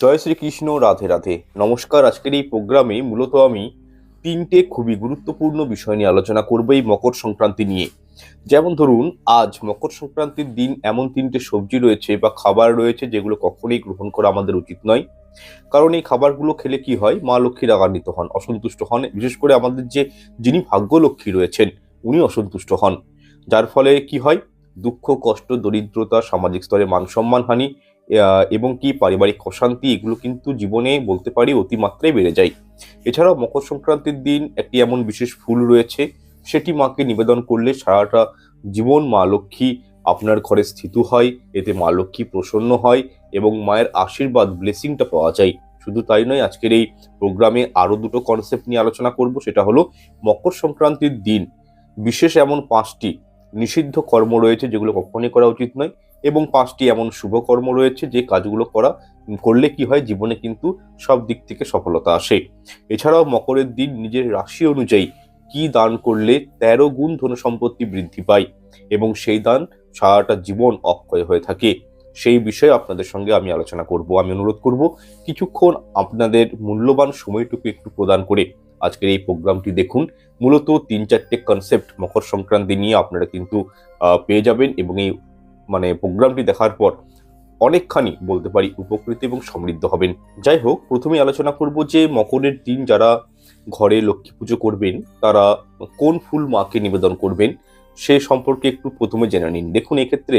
জয় শ্রীকৃষ্ণ, রাধে রাধে। নমস্কার, আজকের এই প্রোগ্রামে মূলত আমি তিনটে খুবই গুরুত্বপূর্ণ বিষয় নিয়ে আলোচনা করব এই মকর সংক্রান্তি নিয়ে। যেমন ধরুন, আজ মকর সংক্রান্তির দিন এমন তিনটে সবজি রয়েছে বা খাবার রয়েছে যেগুলো কখনোই গ্রহণ করা আমাদের উচিত নয়। কারণ এই খাবারগুলো খেলে কি হয়? মা লক্ষ্মী রাগান্বিত হন, অসন্তুষ্ট হন। বিশেষ করে আমাদের যে, যিনি ভাগ্যলক্ষ্মী রয়েছেন, উনি অসন্তুষ্ট হন। যার ফলে কি হয়? দুঃখ, কষ্ট, দরিদ্রতা, সামাজিক স্তরে মান সম্মানহানি এবং কি পারিবারিক অশান্তি, এগুলো কিন্তু জীবনে বলতে পারি অতিমাত্রায় বেড়ে যায়। এছাড়াও মকর সংক্রান্তির দিন একটি এমন বিশেষ ফুল রয়েছে, সেটি মাকে নিবেদন করলে সারাটা জীবন মা লক্ষ্মী আপনার ঘরে স্থিত হয়, এতে মা লক্ষ্মী প্রসন্ন হয় এবং মায়ের আশীর্বাদ ব্লেসিংটা পাওয়া যায়। শুধু তাই নয়, আজকের এই প্রোগ্রামে আরও দুটো কনসেপ্ট নিয়ে আলোচনা করব, সেটা হলো মকর সংক্রান্তির দিন। বিশেষ এমন পাঁচটি নিষিদ্ধ কর্ম রয়েছে যেগুলো কখনই করা উচিত নয় এবং পাঁচটি এমন শুভ কর্ম রয়েছে যে কাজগুলো করা, করলে কি হয় জীবনে কিন্তু সব দিক থেকে সফলতা আসে। এছাড়াও মকরের দিন নিজের রাশি অনুযায়ী কি দান করলে তেরো গুণ ধন সম্পত্তি বৃদ্ধি পায় এবং সেই দান সারাটা জীবন অক্ষয় হয়ে থাকে। সেই বিষয়ে আপনাদের সঙ্গে আমি আলোচনা করব। আমি অনুরোধ করব, কিছুক্ষণ আপনাদের মূল্যবান সময়টুকু একটু প্রদান করে আজকের এই প্রোগ্রামটি দেখুন। মূলত তিন চারটে কনসেপ্ট মকর সংক্রান্তি নিয়ে আপনারা কিন্তু পেয়ে যাবেন এবং এই মানে প্রোগ্রামটি দেখার পর অনেকখানি বলতে পারি উপকৃত এবং সমৃদ্ধ হবেন। যাই হোক, প্রথমে আলোচনা করব যে মকরের দিন যারা ঘরে লক্ষ্মী পুজো করবেন, তারা কোন ফুল মাকে নিবেদন করবেন, সে সম্পর্কে একটু প্রথমে জেনে নিন। দেখুন, এক্ষেত্রে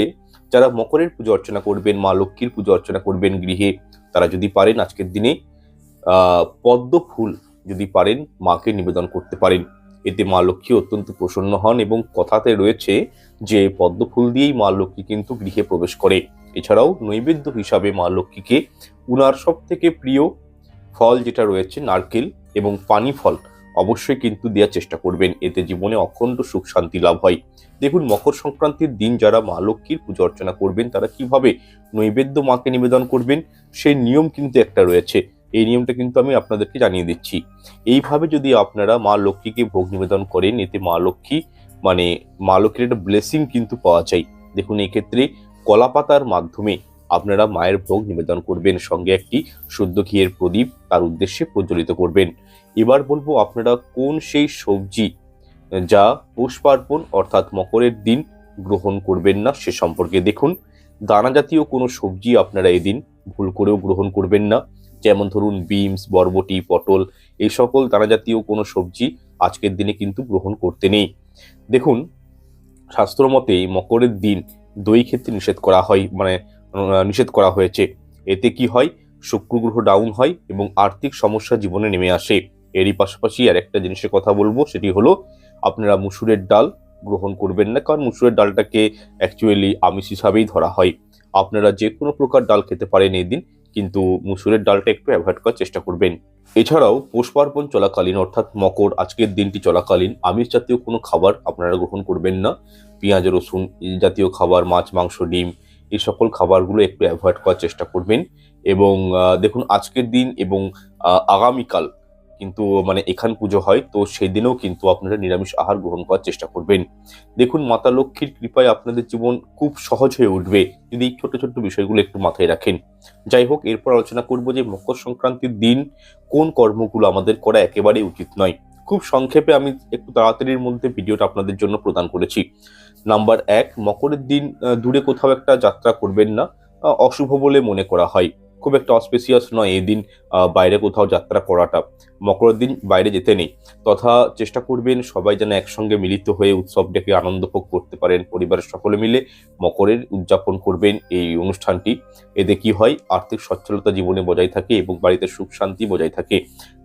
যারা মকরের পুজো অর্চনা করবেন, মা লক্ষ্মীর পুজো অর্চনা করবেন গৃহে, তারা যদি পারেন আজকের দিনে পদ্ম ফুল যদি পারেন, মাকে নিবেদন করতে পারেন। এতে মা লক্ষ্মী অত্যন্ত প্রসন্ন হন এবং কথাতে রয়েছে যে পদ্ম ফুল দিয়েই মা লক্ষ্মী কিন্তু গৃহে প্রবেশ করে। এছাড়াও নৈবেদ্য হিসাবে মা লক্ষ্মীকে উনার সব থেকে প্রিয় ফল যেটা রয়েছে, নারকেল এবং পানি ফল অবশ্যই কিন্তু দেওয়ার চেষ্টা করবেন। এতে জীবনে অখণ্ড সুখ শান্তি লাভ হয়। দেখুন, মকর সংক্রান্তির দিন যারা মা লক্ষ্মীর পুজো অর্চনা করবেন, তারা কীভাবে নৈবেদ্য মাকে নিবেদন করবেন, সেই নিয়ম কিন্তু একটা রয়েছে। এই নিয়মটা কিন্তু আমি আপনাদেরকে জানিয়ে দিচ্ছি। এইভাবে যদি আপনারা মা লক্ষ্মীকে ভোগ নিবেদন করেন, এতে মা লক্ষ্মী মানে মা লক্ষ্মীর একটা ব্লেসিং কিন্তু পাওয়া যায়। দেখুন, এক্ষেত্রে কলা পাতার মাধ্যমে আপনারা মায়ের ভোগ নিবেদন করবেন, সঙ্গে একটি শুদ্ধ ঘিয়ের প্রদীপ তার উদ্দেশ্যে প্রজ্বলিত করবেন। এবার বলব আপনারা কোন সেই সবজি যা পৌষ পার্বণ অর্থাৎ মকরের দিন গ্রহণ করবেন না সে সম্পর্কে দেখুন। দানা জাতীয় কোনো সবজি আপনারা এদিন ভুল করেও গ্রহণ করবেন না। যেমন ধরুন বিমস বরবটি, পটল, এই সকল দানা জাতীয় কোনো সবজি আজকের দিনে কিন্তু গ্রহণ করতে নেই। দেখুন, শাস্ত্র মতে মকরের দিন দই খেতে নিষেধ করা হয় মানে নিষেধ করা হয়েছে। এতে কি হয়? শুক্র গ্রহ ডাউন হয় এবং আর্থিক সমস্যা জীবনে নেমে আসে। এরই পাশাপাশি আর একটা জিনিসের কথা বলব, সেটি হলো আপনারা মুসুরের ডাল গ্রহণ করবেন না, কারণ মুসুরের ডালটাকে অ্যাকচুয়ালি আমিষ হিসাবেই ধরা হয়। আপনারা যে কোনো প্রকার ডাল খেতে পারেন এই দিন কিন্তু মুসুরের ডালটা একটু অ্যাভয়েড করার চেষ্টা করবেন। এছাড়াও পৌষ পার্বণ চলাকালীন অর্থাৎ মকর, আজকের দিনটি চলাকালীন আমিষ জাতীয় কোনো খাবার আপনারা গ্রহণ করবেন না। পেঁয়াজ, রসুন জাতীয় খাবার, মাছ, মাংস, ডিম এই সকল খাবারগুলো একটু অ্যাভয়েড করার চেষ্টা করবেন। এবং দেখুন আজকের দিন এবং আগামীকাল কিন্তু মানে এখান পুজো হয়, তো সেদিনও কিন্তু আপনারা নিরামিষ আহার গ্রহণ করার চেষ্টা করবেন। দেখুন, মাতা লক্ষ্মীর কৃপায় আপনাদের জীবন খুব সহজ হয়ে উঠবে। যদি এই ছোট ছোট বিষয়গুলো একটু মাথায় রাখেন। যাই হোক, এরপর আলোচনা করব যে মকর সংক্রান্তির দিন কোন কর্মগুলো আমাদের করা একেবারেই উচিত নয়। খুব সংক্ষেপে আমি একটু তাড়াতাড়ির মধ্যে ভিডিওটা আপনাদের জন্য প্রদান করেছি। নাম্বার এক, মকরের দিন দূরে কোথাও একটা যাত্রা করবেন না। অশুভ বলে মনে করা হয়। খুব একটা অস্পেসিয়াস নয় এই দিন বাইরে কোথাও যাত্রা করাটা। মকরের দিন বাইরে যেতে নেই। তথা চেষ্টা করবেন সবাই যেন একসঙ্গে মিলিত হয়ে উৎসবটাকে আনন্দ ভোগ করতে পারেন। পরিবারের সকলে মিলে মকরের উদযাপন করবেন এই অনুষ্ঠানটি। এতে কি হয়, আর্থিক সচ্ছলতা জীবনে বজায় থাকে এবং বাড়িতে সুখ শান্তি বজায় থাকে।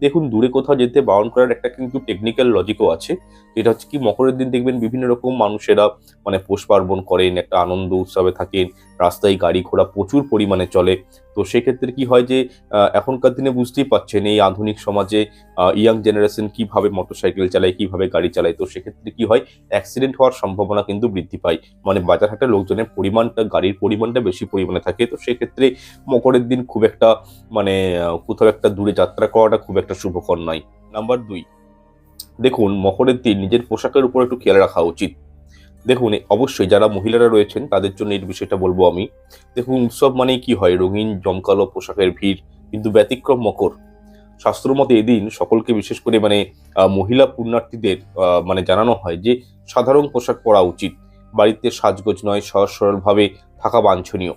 দেখুন, দূরে কোথাও যেতে বারণ করার একটা কিন্তু টেকনিক্যাল লজিকও আছে। যেটা হচ্ছে কি মকরের দিন দেখবেন বিভিন্ন রকম মানুষেরা মানে পোষ পার্বণ করেন, একটা আনন্দ উৎসবে থাকেন, রাস্তায় গাড়ি ঘোড়া প্রচুর পরিমাণে চলে। তো সেক্ষেত্রে কি হয় যে এখনকার দিনে বুঝতেই পাচ্ছেন এই আধুনিক সমাজে ইয়াং জেনারেশন কীভাবে মোটরসাইকেল চালায়, কীভাবে গাড়ি চালায়। তো সেক্ষেত্রে কি হয় অ্যাক্সিডেন্ট হওয়ার সম্ভাবনা কিন্তু বৃদ্ধি পায়। মানে বাজার হাটে লোকজনের পরিমাণটা, গাড়ির পরিমাণটা বেশি পরিমাণে থাকে। তো সেক্ষেত্রে মকরের দিন খুব একটা মানে কোথাও একটা দূরে যাত্রা করাটা খুব একটা শুভকর নয়। নাম্বার দুই, দেখুন, মকরের দিন নিজের পোশাকের উপর একটু খেয়াল রাখা উচিত। দেখুন অবশ্যই যারা মহিলারা রয়েছেন, তাদের জন্য এই বিষয়টা বলব আমি। দেখুন, উৎসব মানে কি হয়? রঙিন, জমকালো পোশাকের ভিড় কিন্তু ব্যতিক্রম মকর। শাস্ত্রমতে এদিন সকলকে বিশেষ করে মানে মহিলা পুণ্যার্থীদের মানে জানানো হয় যে, সাধারণ পোশাক পরা উচিত। বাড়িতে সাজগোজ নয়, সহজ সরলভাবে থাকা বাঞ্ছনীয়।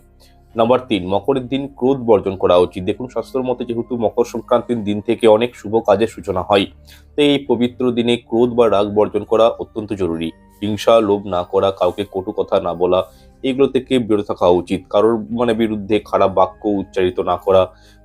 নাম্বার তিন, মকরের দিন ক্রোধ বর্জন করা উচিত। দেখুন শাস্ত্রের মতে যেহেতু মকর সংক্রান্তির দিন থেকে অনেক শুভ কাজের সূচনা হয়, তাই এই পবিত্র দিনে ক্রোধ বা রাগ বর্জন করা অত্যন্ত জরুরি। হিংসা, লোভ না করা, কাউকে কটু কথা না বলা, এগুলো থেকে বিরত থাকা উচিত। কারোর মানে বিরুদ্ধে খারাপ বাক্য উচ্চারিত না করা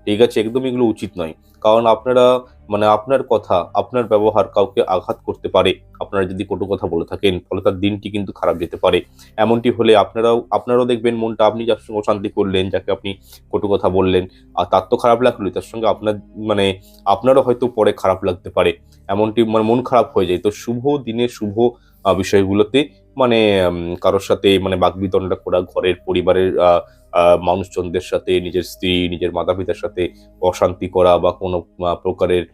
ঠিক আছে একদম এগুলো উচিত নয়। কারণ আপনারা মানে আপনার কথা, আপনার ব্যবহার কাউকে আঘাত করতে পারে। আপনারা যদি কটু কথা বলে থাকেন, ফলে তার দিনটি কিন্তু খারাপ যেতে পারে। এমনটি হলে আপনারাও আপনারাও দেখবেন মনটা আপনি যার সঙ্গে অশান্তি করলেন, যাকে আপনি কটু কথা বললেন, আর তার তো খারাপ লাগল, তার সঙ্গে আপনার মানে আপনারও হয়তো পরে খারাপ লাগতে পারে। এমনটি মানে মন খারাপ হয়ে যায়। তো শুভ দিনে শুভ বিষয়গুলোতে মানে কারোর সাথে মানে বাকবিতণ্ডা করা, ঘরের পরিবারের মানুষজনদের সাথে, নিজের স্ত্রী, নিজের মাতা পিতার সাথে অশান্তি করা বা কোনো প্রকারের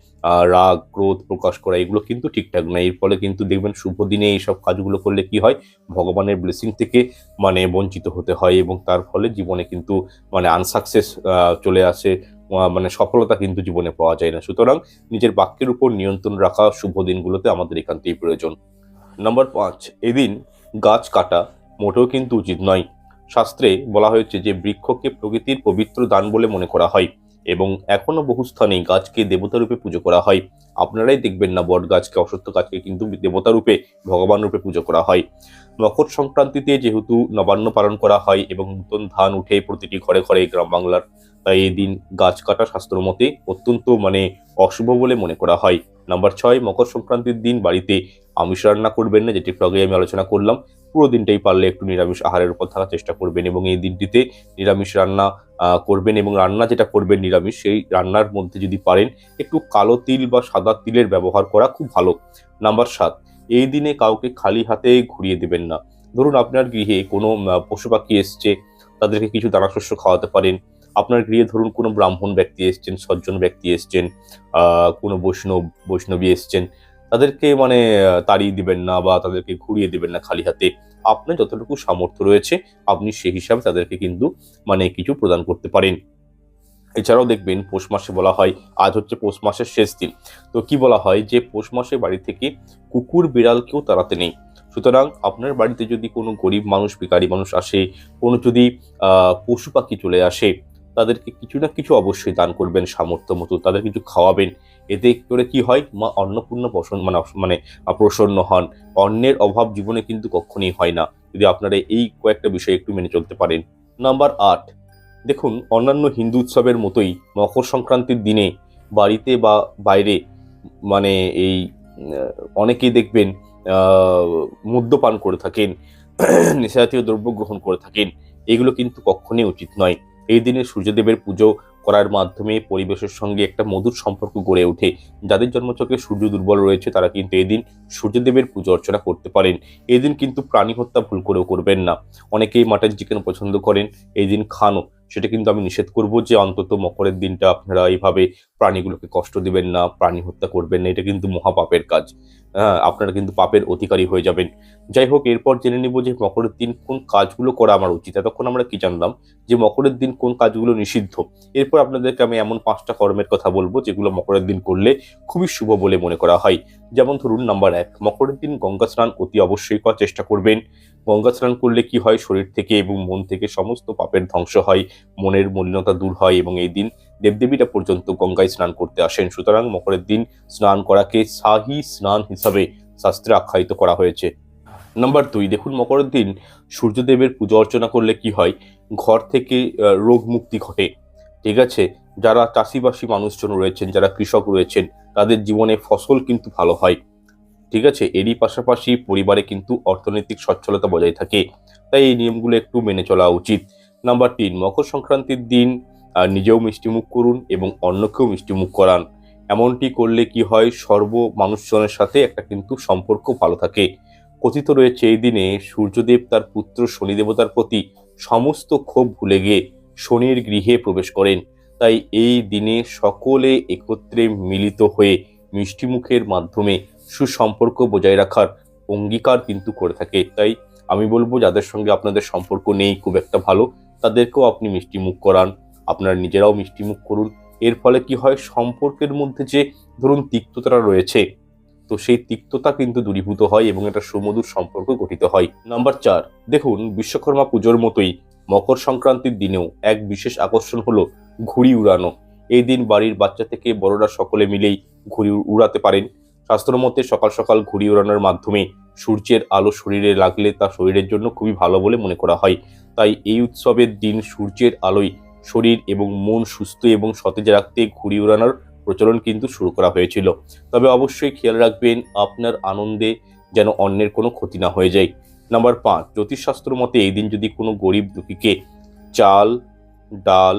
রাগ, ক্রোধ প্রকাশ করা, এগুলো কিন্তু ঠিকঠাক নয়। এর ফলে কিন্তু দেখবেন শুভ দিনে এইসব কাজগুলো করলে কি হয়? ভগবানের ব্লেসিং থেকে মানে বঞ্চিত হতে হয় এবং তার ফলে জীবনে কিন্তু মানে আনসাকসেস চলে আসে মানে সফলতা কিন্তু জীবনে পাওয়া যায় না। সুতরাং নিজের বাক্যের উপর নিয়ন্ত্রণ রাখা শুভ দিনগুলোতে আমাদের একান্তই প্রয়োজন। নাম্বার পাঁচ, এদিন গাছ কাটা মোটেও কিন্তু উচিত নয়। শাস্ত্রে বলা হয়েছে যে বৃক্ষকে প্রকৃতির পবিত্র দান বলে মনে করা হয় এবং এখনও বহু স্থানে গাছকে দেবতারূপে পুজো করা হয়। আপনারাই দেখবেন না বট গাছকে অসত্য গাছকে কিন্তু দেবতারূপে ভগবান রূপে পুজো করা হয়। মকর সংক্রান্তিতে যেহেতু নবান্ন পালন করা হয় এবং নতুন ধান উঠে প্রতিটি ঘরে ঘরে গ্রাম বাংলার তাই এই দিন গাছ কাটা শাস্ত্র মতে অত্যন্ত মানে অশুভ বলে মনে করা হয়। নাম্বার ছয়, মকর সংক্রান্তির দিন বাড়িতে আমিষ রান্না করবেন না, যেটি একটু আগে আমি আলোচনা করলাম। পুরো দিনটাই পারলে একটু নিরামিষ আহারের উপর থাকার চেষ্টা করবেন এবং এই দিনটিতে নিরামিষ রান্না করবেন এবং রান্না যেটা করবেন নিরামিষ, সেই রান্নার মধ্যে যদি পারেন, একটু কালো তিল বা সাদা তিলের ব্যবহার করা খুব ভালো। নাম্বার সাত, এই দিনে কাউকে খালি হাতে ঘুরিয়ে দেবেন না। ধরুন আপনার গৃহে কোনো পশু পাখি এসছে, তাদেরকে কিছু দানাশস্য খাওয়াতে পারেন আপনার গৃহে ধরুন কোনো ব্রাহ্মণ ব্যক্তি এসছেন, সজ্জন ব্যক্তি এসছেন কোনো বৈষ্ণব, বৈষ্ণবী এসছেন, তাদেরকে মানে তাড়িয়ে দিবেন না বা তাদেরকে ঘুরিয়ে দিবেন না খালি হাতে, আপনার যতটুকু সামর্থ্য রয়েছে, আপনি সেই হিসাবে তাদেরকে কিন্তু মানে কিছু প্রদান করতে পারেন। এছাড়াও দেখবেন পৌষ মাসে বলা হয়, আজ হচ্ছে পৌষ মাসের শেষ দিন। তো কি বলা হয় যে, পৌষ মাসে বাড়ি থেকে কুকুর বিড়ালকেও তাড়াতে নেই। সুতরাং আপনার বাড়িতে যদি কোনো গরিব মানুষ, ভিখারি মানুষ আসে, কোনো যদি পশু পাখি চলে আসে তাদেরকে কিছু না কিছু অবশ্যই দান করবেন, সামর্থ্য মতো তাদের কিছু খাওয়াবেন। এতে করে কি হয়? মা অন্নপূর্ণ প্রসন্ন মানে মানে প্রসন্ন হন। অন্যের অভাব জীবনে কিন্তু কখনই হয় না। যদি আপনারা এই কয়েকটা বিষয় একটু মেনে চলতে পারেন। নাম্বার আট, দেখুন, অন্যান্য হিন্দু উৎসবের মতোই মকর সংক্রান্তির দিনে বাড়িতে বা বাইরে মানে এই অনেকেই দেখবেন মদ্যপান করে থাকেন নেশাজাতীয় দ্রব্য গ্রহণ করে থাকেন। এগুলো কিন্তু কখনই উচিত নয়। এই দিনে সূর্যদেবের পুজো করার মাধ্যমে পরিবেশের সঙ্গে একটা মধুর সম্পর্ক গড়ে ওঠে। যাদের জন্মচক্রে সূর্য দুর্বল রয়েছে, তারা কিন্তু এই দিন সূর্যদেবের পুজো অর্চনা করতে পারেন। এই দিন কিন্তু প্রাণী হত্যা ভুল করেও করবেন না। অনেকেই মাটন চিকেন পছন্দ করেন। এই দিন খানও সেটা কিন্তু আমি নিষেধ করব যে অন্তত মকরের দিনটা আপনারা এইভাবে প্রাণীগুলোকে কষ্ট দিবেন না, প্রাণী হত্যা করবেন না, এটা কিন্তু মহাপাপের কাজ। হ্যাঁ আপনারা কিন্তু পাপের অধিকারী হয়ে যাবেন। যাই হোক, এরপর জেনে নিব যে মকরের দিন কোন কাজগুলো করা আমার উচিত। এতক্ষণ আমরা কি জানলাম? যে মকরের দিন কোন কাজগুলো নিষিদ্ধ। এরপর আপনাদেরকে আমি এমন পাঁচটা কর্মের কথা বলব যেগুলো মকরের দিন করলে খুবই শুভ বলে মনে করা হয়। যেমন ধরুন, নাম্বার এক, মকরের দিন গঙ্গা স্নান অতি অবশ্যই করার চেষ্টা করবেন। গঙ্গা স্নান করলে কি হয়? শরীর থেকে এবং মন থেকে সমস্ত পাপের ধ্বংস হয়, মনের মলিনতা দূর হয় এবং এই দিন দেবদেবীরা পর্যন্ত গঙ্গায় স্নান করতে আসেন। সুতরাং মকরের দিন স্নান করাকে শাহী স্নান হিসাবে শাস্ত্রে আখ্যায়িত করা হয়েছে। নাম্বার দুই, দেখুন মকরের দিন সূর্যদেবের পুজো অর্চনা করলে কি হয়? ঘর থেকে রোগ মুক্তি ঘটে। ঠিক আছে? যারা চাষিবাসী মানুষজন রয়েছেন, যারা কৃষক রয়েছেন, তাদের জীবনে ফসল কিন্তু ভালো হয়। ঠিক আছে? এরই পাশাপাশি পরিবারে কিন্তু অর্থনৈতিক সচ্ছলতা বজায় থাকে। তাই এই নিয়মগুলো একটু মেনে চলা উচিত। নাম্বার তিন, মকর সংক্রান্তির দিন নিজেও মিষ্টিমুখ করুন এবং অন্যকেও মিষ্টিমুখ করান। এমনটি করলে কি হয়? সর্ব মানুষজনের সাথে একটা কিন্তু সম্পর্ক ভালো থাকে। কথিত রয়েছে এই দিনে সূর্যদেব তার পুত্র শনি দেবতার প্রতি সমস্ত ক্ষোভ ভুলে গিয়ে শনির গৃহে প্রবেশ করেন। তাই এই দিনে সকলে একত্রে মিলিত হয়ে মিষ্টিমুখের মাধ্যমে সুসম্পর্ক বজায় রাখার অঙ্গীকার কিন্তু করে থাকে। তাই আমি বলব, যাদের সঙ্গে আপনাদের সম্পর্ক নেই, খুব একটা ভালো, তাদেরকেও আপনি মিষ্টিমুখ করান, আপনারা নিজেরাও মিষ্টিমুখ করুন। এর ফলে কি হয়, সম্পর্কের মধ্যে যে ধরুন তিক্ততা রয়েছে, তো সেই তিক্ততা কিন্তু দূরীভূত হয় এবং একটা সুমধুর সম্পর্ক গঠিত হয়। নাম্বার চার, দেখুন, বিশ্বকর্মা পুজোর মতোই মকর সংক্রান্তির দিনেও এক বিশেষ আকর্ষণ হলো ঘুড়ি উড়ানো। এই দিন বাড়ির বাচ্চা থেকে বড়রা সকলে মিলেই ঘুড়ি উড়াতে পারেন। শাস্ত্র মতে সকাল সকাল ঘুড়ি ওড়ানোর মাধ্যমে সূর্যের আলো শরীরে লাগলে তা শরীরের জন্য খুবই ভালো বলে মনে করা হয়। তাই এই উৎসবের দিন সূর্যের আলোয় শরীর এবং মন সুস্থ এবং সতেজ রাখতে ঘুড়ি ওড়ানোর প্রচলন কিন্তু শুরু করা হয়েছিল। তবে অবশ্যই খেয়াল রাখবেন, আপনার আনন্দে যেন অন্যের কোনো ক্ষতি না হয়ে যায়। নাম্বার পাঁচ, জ্যোতিষশাস্ত্র মতে এই দিন যদি কোনো গরিব দুঃখীকে চাল, ডাল,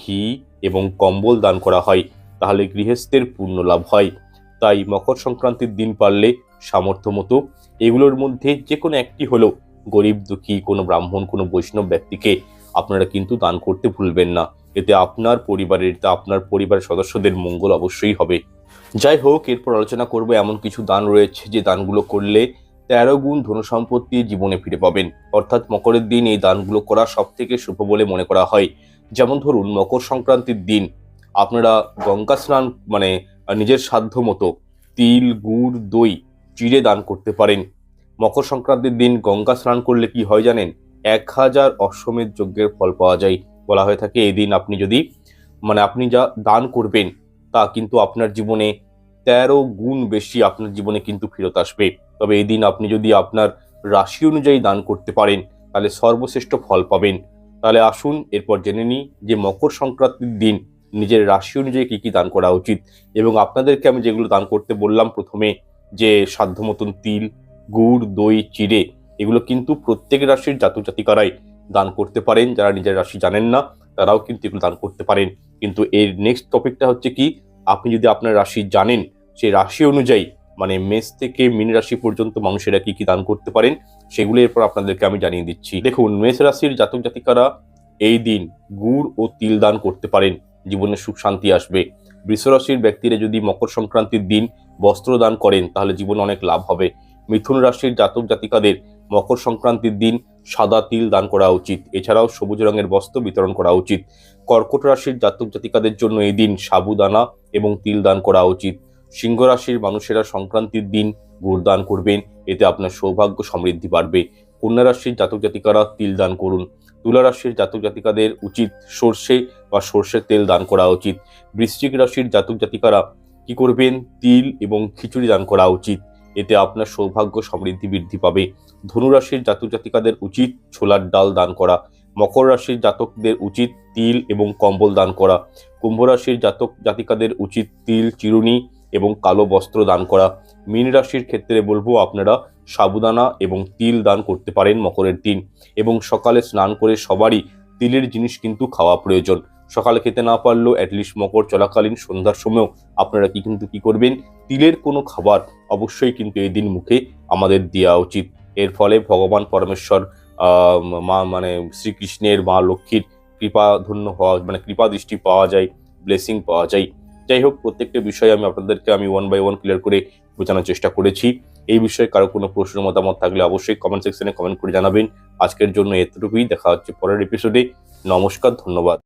ঘি এবং কম্বল দান করা হয়, তাহলে গৃহস্থের পূর্ণ লাভ হয়। তাই মকর সংক্রান্তির দিন পারলে সামর্থ্য মতো এগুলোর মধ্যে যে কোনো একটি হলো গরিব দুঃখী, কোনো ব্রাহ্মণ, কোনো বৈষ্ণব ব্যক্তিকে আপনারা কিন্তু দান করতে ভুলবেন না। এতে আপনার পরিবারের, এতে আপনার পরিবারের সদস্যদের মঙ্গল অবশ্যই হবে। যাই হোক, এরপর আলোচনা করব এমন কিছু দান রয়েছে যে দানগুলো করলে তেরো গুণ ধনসম্পত্তি জীবনে ফিরে পাবেন। অর্থাৎ মকরের দিন এই দানগুলো করা সব থেকে শুভ বলে মনে করা হয়। যেমন ধরুন, মকর সংক্রান্তির দিন আপনারা গঙ্গা স্নান মানে নিজের সাধ্য মতো তিল, গুড়, দই চিড়ে দান করতে পারেন। মকর সংক্রান্তির দিন গঙ্গা স্নান করলে কি হয় জানেন? এক হাজার অশ্বমেধ যজ্ঞের ফল পাওয়া যায়। বলা হয়ে থাকে এই দিন আপনি যদি মানে আপনি যা দান করবেন, তা কিন্তু আপনার জীবনে তেরো গুণ বেশি আপনার জীবনে কিন্তু ফেরত আসবে। তবে এই দিন আপনি যদি আপনার রাশি অনুযায়ী দান করতে পারেন, তাহলে সর্বশ্রেষ্ঠ ফল পাবেন। তাহলে আসুন, এরপর জেনে নিই যে মকর সংক্রান্তির দিন নিজের রাশি অনুযায়ী কী কী দান করা উচিত? এবং আপনাদেরকে আমি যেগুলো দান করতে বললাম, প্রথমে যে সাধ্য মতন তিল, গুড়, দই, চিড়ে, এগুলো কিন্তু প্রত্যেক রাশির জাতক জাতিকারাই দান করতে পারেন। যারা নিজের রাশি জানেন না, তারাও কিন্তু এগুলো দান করতে পারেন। কিন্তু এর নেক্সট টপিকটা হচ্ছে কি, আপনি যদি আপনার রাশি জানেন, সেই রাশি অনুযায়ী মানে মেষ থেকে মীন রাশি পর্যন্ত মানুষেরা কি কি দান করতে পারেন, সেগুলো এরপর আপনাদেরকে আমি জানিয়ে দিচ্ছি। দেখুন, মেষ রাশির জাতক জাতিকারা এই দিন গুড় ও তিল দান করতে পারেন। জীবনে সুখ শান্তি আসবে। বৃষরাশির ব্যক্তিরা যদি মকর সংক্রান্তির দিন বস্ত্র দান করেন, তাহলে জীবনে অনেক লাভ হবে। মিথুন রাশির জাতক জাতিকাদের মকর সংক্রান্তির দিন সাদা তিল দান করা উচিত। এছাড়াও সবুজ রঙের বস্ত্র বিতরণ করা উচিত। কর্কট রাশির জাতক জাতিকাদের জন্য এই দিন সাবুদানা এবং তিল দান করা উচিত। সিংহ রাশির মানুষেরা সংক্রান্তির দিন গুড় দান করবেন, এতে আপনার সৌভাগ্য সমৃদ্ধি বাড়বে। কন্যা রাশির জাতক জাতিকারা তিল দান করুন। তুলা রাশির জাতক জাতিকাদের উচিত সর্ষে বা সর্ষের তেল দান করা উচিত। বৃশ্চিক রাশির জাতক জাতিকারা কি করবেন? তিল এবং খিচুড়ি দান করা উচিত। এতে আপনার সৌভাগ্য সমৃদ্ধি বৃদ্ধি পাবে। ধনুরাশির জাতক জাতিকাদের উচিত ছোলার ডাল দান করা। মকর রাশির জাতকদের উচিত তিল এবং কম্বল দান করা। কুম্ভ রাশির জাতক জাতিকাদের উচিত তিল, চিরুনি এবং কালো বস্ত্র দান করা। মীন রাশির ক্ষেত্রে বলব আপনারা সাবুদানা এবং তিল দান করতে পারেন মকরের দিন। এবং সকালে স্নান করে সবারই তিলের জিনিস কিন্তু খাওয়া প্রয়োজন। সকালে খেতে না পারলেও অ্যাটলিস্ট মকর চলাকালীন সন্ধ্যার সময়ও আপনারা কি কিন্তু কি করবেন? তিলের কোনো খাবার অবশ্যই কিন্তু এই দিন মুখে আমাদের দেওয়া উচিত। এর ফলে ভগবান পরমেশ্বর মা মানে শ্রীকৃষ্ণের, মা লক্ষ্মীর কৃপা ধন্য হওয়া মানে কৃপা দৃষ্টি পাওয়া যায় ব্লেসিং পাওয়া যায়। যাই হোক, প্রত্যেকটা বিষয়ে আমি আপনাদেরকে আমি ওয়ান বাই ওয়ান ক্লিয়ার করে বোঝানোর চেষ্টা করেছি। এই বিষয়ে কারও কোনো প্রশ্ন, মতামত থাকলে অবশ্যই কমেন্ট সেকশনে কমেন্ট করে জানাবেন। আজকের জন্য এতটুকুই। দেখা হচ্ছে পরের এপিসোডে নমস্কার, ধন্যবাদ।